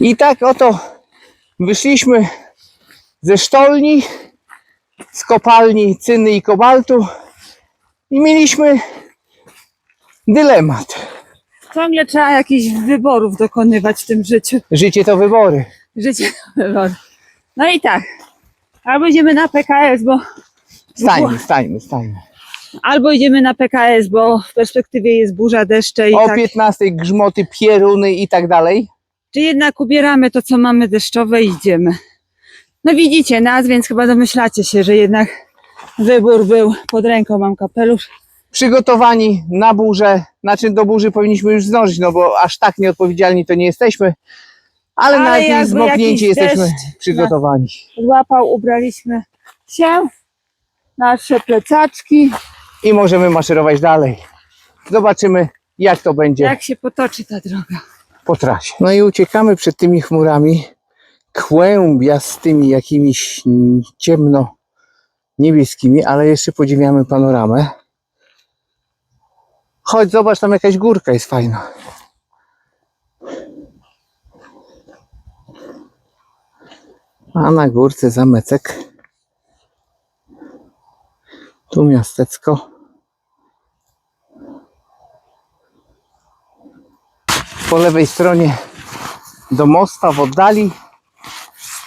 I tak oto wyszliśmy ze sztolni, z kopalni cyny i kobaltu i mieliśmy dylemat. Ciągle trzeba jakichś wyborów dokonywać w tym życiu. Życie to wybory. Życie to wybór. No i tak. Albo idziemy na PKS, bo Stańmy, stańmy, stańmy. albo idziemy na PKS, bo w perspektywie jest burza, deszcze i O tak. 15 grzmoty, pieruny i tak dalej. Czy jednak ubieramy to, co mamy deszczowe i idziemy. No widzicie nas, więc chyba domyślacie się, że jednak wybór był pod ręką. Mam kapelusz. Przygotowani na burzę, znaczy do burzy powinniśmy już zdążyć, no bo aż tak nieodpowiedzialni to nie jesteśmy. Ale, Ale na jakieś jakby zmoknięcie jakiś jesteśmy przygotowani. Złapał, ubraliśmy się, nasze plecaczki. I możemy maszerować dalej. Zobaczymy, jak to będzie Jak się potoczy ta droga. Po trasie. No i uciekamy przed tymi chmurami kłębiastymi, jakimiś ciemno niebieskimi, ale jeszcze podziwiamy panoramę. Chodź, zobacz, tam jakaś górka jest fajna. A na górce zamecek. Tu miastecko. Po lewej stronie do mosta w oddali.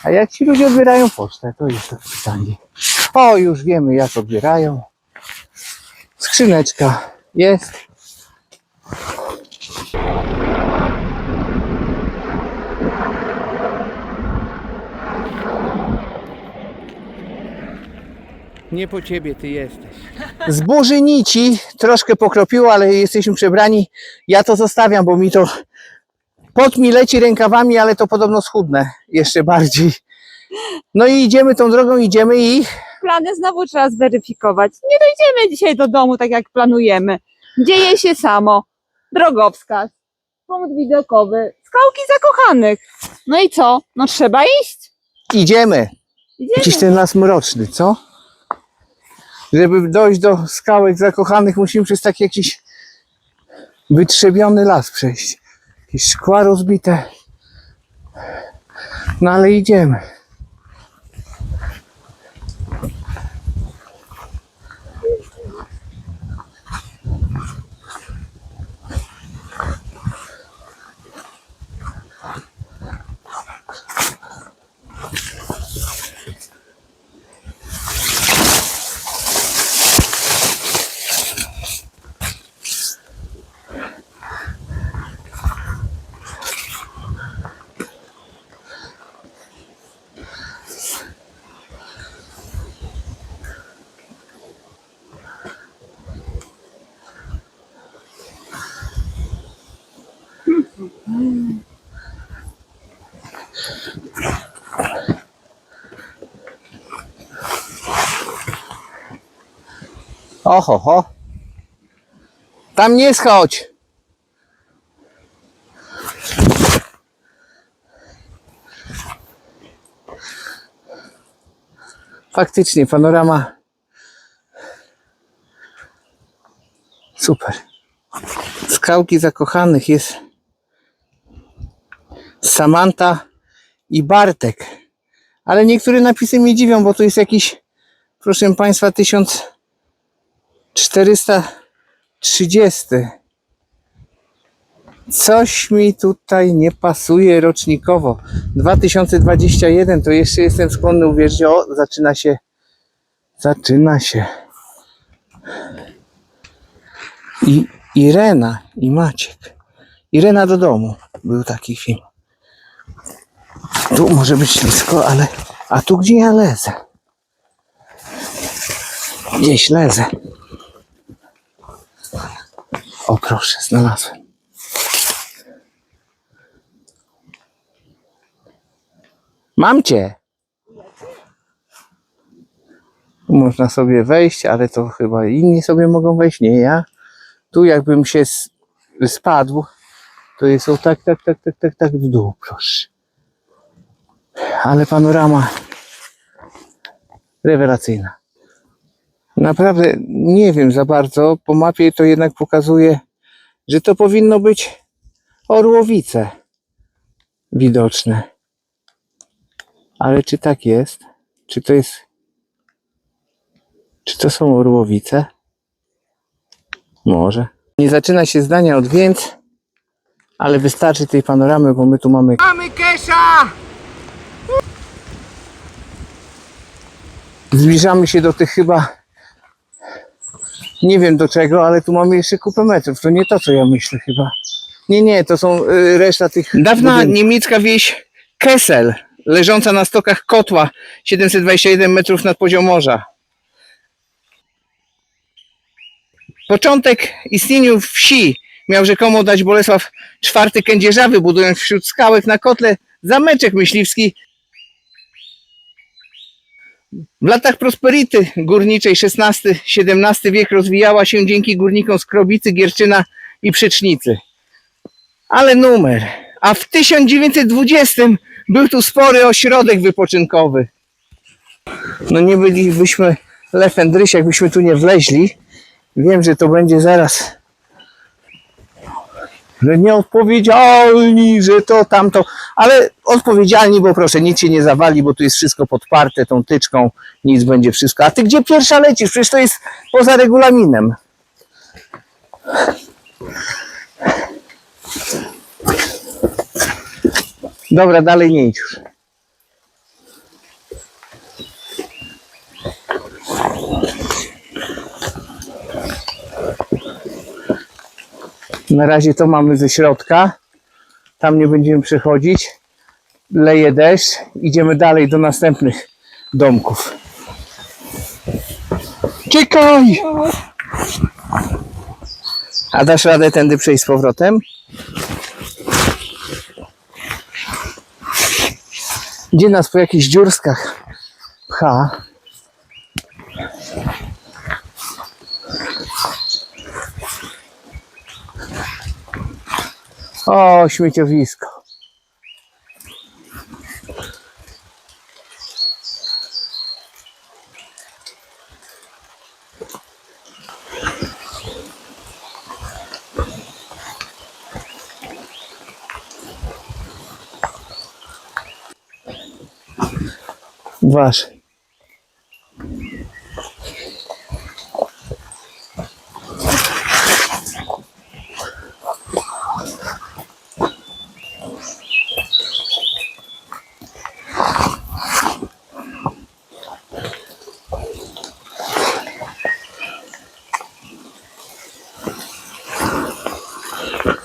A jak ci ludzie odbierają pocztę? To jest to pytanie. O, już wiemy jak odbierają. Skrzyneczka jest. Nie po ciebie ty jesteś. Z burzy nici troszkę pokropiło, ale jesteśmy przebrani. Ja to zostawiam, bo mi to pot mi leci rękawami, ale to podobno schudnę jeszcze bardziej. No i idziemy tą drogą, idziemy i Plany znowu trzeba zweryfikować. Nie dojdziemy dzisiaj do domu tak jak planujemy. Dzieje się samo. Drogowskaz, punkt widokowy, skałki zakochanych. No i co? No trzeba iść. idziemy. Idziemy. Jakiś ten las mroczny, co? Żeby dojść do skałek zakochanych, musimy przez taki jakiś wytrzebiony las przejść. Jakieś szkła rozbite. No ale idziemy. Oho, ho. Tam nie schodź. Faktycznie, panorama. Super. Skałki zakochanych jest Samanta i Bartek. Ale niektóre napisy mnie dziwią, bo tu jest jakiś, proszę Państwa, 1430. Coś mi tutaj nie pasuje rocznikowo. 2021 to jeszcze jestem skłonny uwierzyć, o, zaczyna się, zaczyna się. I Irena i Maciek. Irena do domu. Był taki film. Tu może być blisko, ale. A tu gdzie ja lezę? Gdzieś lezę. O proszę, znalazłem. Mam cię. Można sobie wejść, ale to chyba inni sobie mogą wejść, nie ja. Tu jakbym się spadł, to jest o tak, tak, tak, tak, tak, tak w dół, proszę. Ale panorama rewelacyjna. Naprawdę nie wiem za bardzo. Po mapie to jednak pokazuje, że to powinno być Orłowice. widoczne. Ale czy tak jest? Czy to jest. Czy to są orłowice? Może. Nie zaczyna się zdania od więc, ale wystarczy tej panoramy, bo my tu mamy. Mamy kesza! Zbliżamy się do tych chyba. Nie wiem do czego, ale tu mamy jeszcze kupę metrów. To nie to, co ja myślę chyba. Nie, nie, to są y, reszta tych. Dawna budynków. niemiecka wieś Kessel, leżąca na stokach kotła, 721 metrów nad poziom morza. Początek istnieniu wsi miał rzekomo dać Bolesław IV Kędzierzawy, budując wśród skałek na kotle zameczek myśliwski. W latach prosperity górniczej XVI-XVII wiek rozwijała się dzięki górnikom z Krobicy, Gierczyna i Przycznicy. Ale numer. A w 1920 był tu spory ośrodek wypoczynkowy. No nie bylibyśmy Lefendryś, jakbyśmy tu nie wleźli. Wiem, że to będzie zaraz. Że nieodpowiedzialni, że to tamto. Ale odpowiedzialni, bo proszę, nic się nie zawali, bo tu jest wszystko podparte tą tyczką, nic będzie wszystko. A ty gdzie pierwsza lecisz? Przecież to jest poza regulaminem. Dobra, dalej nie idź już. Na razie to mamy ze środka. Tam nie będziemy przechodzić. Leje deszcz. Idziemy dalej do następnych domków. Czekaj! A dasz radę tędy przejść z powrotem? Gdzie nas po jakichś dziurskach pcha? O, śmieciowisko. Wasz.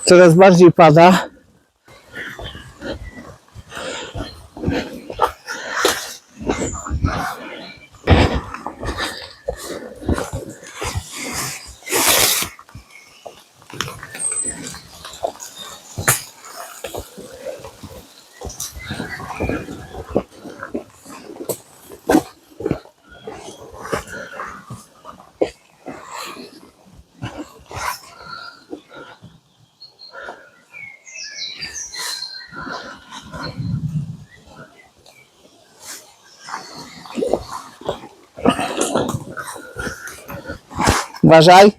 Coraz bardziej pada. Uważaj.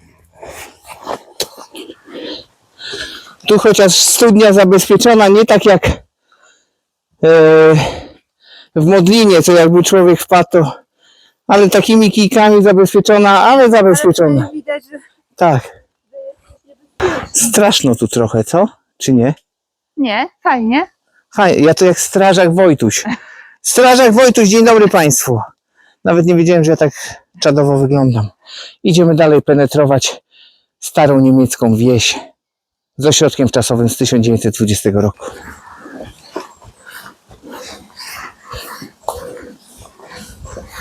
Tu chociaż studnia zabezpieczona, nie tak jak e, w Modlinie, co jakby człowiek wpadł, to, ale takimi kijkami zabezpieczona, ale zabezpieczona. Widać, że Tak. Straszno tu trochę, co? Czy nie? nie, fajnie. Fajnie, ja to jak strażak Wojtuś. Strażak Wojtuś, dzień dobry Państwu. Nawet nie wiedziałem, że ja tak czadowo wyglądam. Idziemy dalej penetrować starą niemiecką wieś z ośrodkiem czasowym z 1920 roku.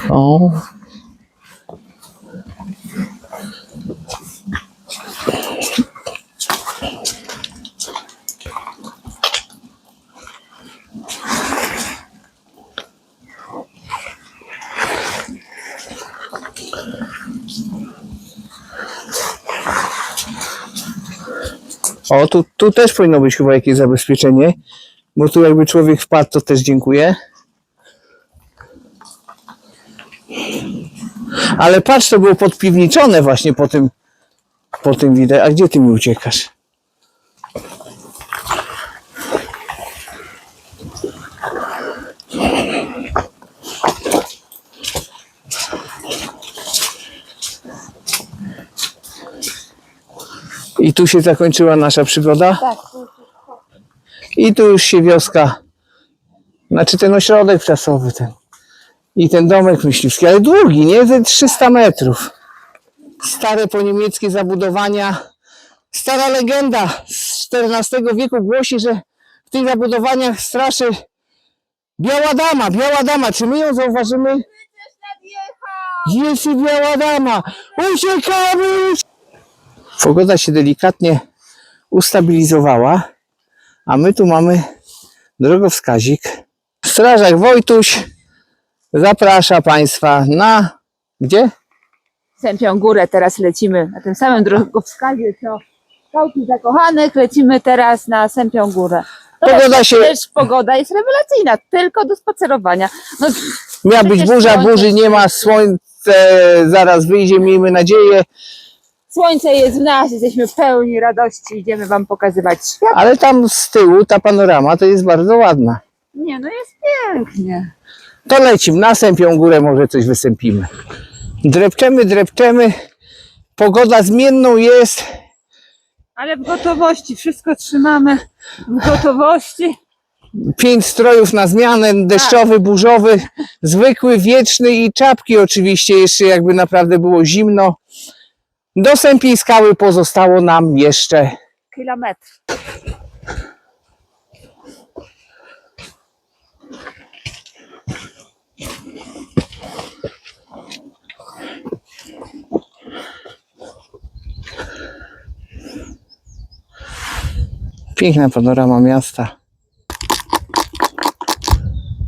O. O, tu, tu też powinno być chyba jakieś zabezpieczenie, bo tu jakby człowiek wpadł, to też dziękuję. Ale patrz, to było podpiwniczone właśnie po tym, po tym widać. A gdzie ty mi uciekasz? I tu się zakończyła nasza przygoda. Tak. I tu już się wioska, znaczy ten ośrodek czasowy ten. I ten domek myśliwski, ale długi, nie? Ze 300 metrów. Stare po niemieckie zabudowania. Stara legenda z XIV wieku głosi, że w tych zabudowaniach straszy biała dama, biała dama. Czy my ją zauważymy? Jest i biała dama! Uciekamy! Pogoda się delikatnie ustabilizowała, a my tu mamy drogowskazik. Strażak Wojtuś zaprasza Państwa na... Gdzie? Sępią górę teraz lecimy na tym samym drogowskazie, co skałki zakochanych, lecimy teraz na Sępią górę. To Pogoda się- też pogoda jest rewelacyjna, tylko do spacerowania. No, Miała być burza, burzy nie ma, słońce zaraz wyjdzie, miejmy nadzieję, słońce jest w nas, jesteśmy pełni radości, idziemy wam pokazywać świat. ale tam z tyłu ta panorama to jest bardzo ładna. Nie, no jest pięknie. To lecimy, na Sępią Górę może coś wysępimy. Drepczemy, drepczemy, pogoda zmienną jest, Ale w gotowości, wszystko trzymamy w gotowości. pięć strojów na zmianę, deszczowy, burzowy, zwykły, wieczny i czapki oczywiście, jeszcze jakby naprawdę było zimno. Do Sępiej Skały pozostało nam jeszcze Kilometr. piękna panorama miasta.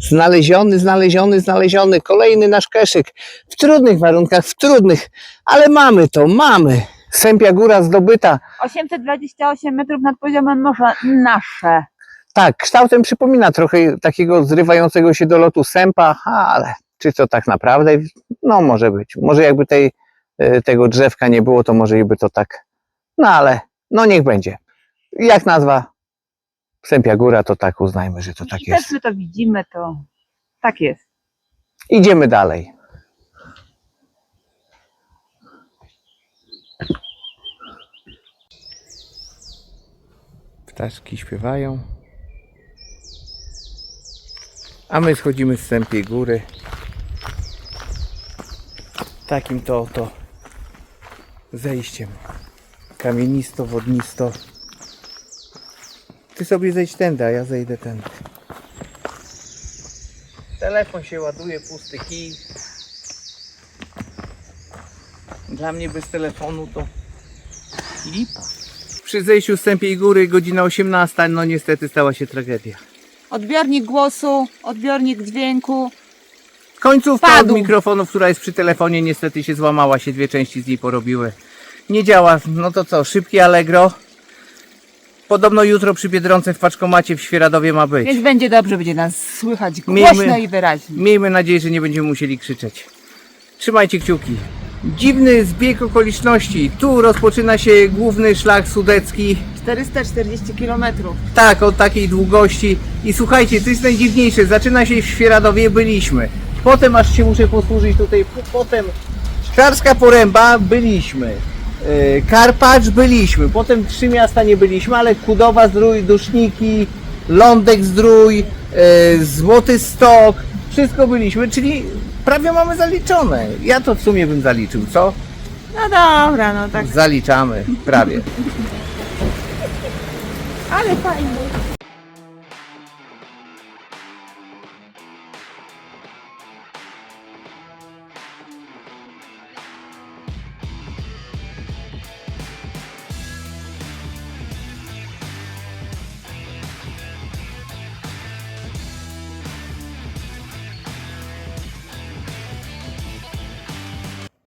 Znaleziony, znaleziony, znaleziony. Kolejny nasz keszyk. W trudnych warunkach, w trudnych, ale mamy to, mamy. Sępia Góra zdobyta. 828 metrów nad poziomem morza. Nasze. Tak, kształtem przypomina trochę takiego zrywającego się do lotu sępa, ale czy to tak naprawdę? No może być. Może jakby tej, e, tego drzewka nie było, to może by to tak. No ale no niech będzie. Jak nazwa? Sępia Góra, to tak uznajmy, że to tak I jest. też my to widzimy, to tak jest. Idziemy dalej. Ptaszki śpiewają. A my schodzimy z Sępiej Góry. Takim to oto zejściem. Kamienisto, wodnisto. Ty sobie zejdź tędy, a ja zejdę tędy. Telefon się ładuje, pusty kij. Dla mnie bez telefonu to lipa. Przy zejściu z Sępiej Góry godzina 18, no niestety stała się tragedia. Odbiornik głosu, odbiornik dźwięku. Końcówka Padł. od mikrofonu, która jest przy telefonie, niestety się złamała, się dwie części z niej porobiły. Nie działa, no to co, szybki Allegro. Podobno jutro przy Biedronce w Paczkomacie w Świeradowie ma być. Więc będzie dobrze, będzie nas słychać Miejmy- głośno i wyraźnie. Miejmy nadzieję, że nie będziemy musieli krzyczeć. Trzymajcie kciuki. Dziwny zbieg okoliczności. Tu rozpoczyna się główny szlak sudecki. 440 kilometrów. Tak, o takiej długości. I słuchajcie, to jest najdziwniejsze. Zaczyna się w Świeradowie, byliśmy. Potem aż się muszę posłużyć tutaj. po- Potem Szklarska Poręba, byliśmy. Yy, Karpacz, byliśmy. Potem trzy miasta nie byliśmy, ale Kudowa Zdrój, Duszniki, Lądek Zdrój, yy, Złoty Stok. Wszystko byliśmy, czyli prawie mamy zaliczone. Ja to w sumie bym zaliczył, co? No dobra, no tak. Zaliczamy, prawie. Ale fajnie.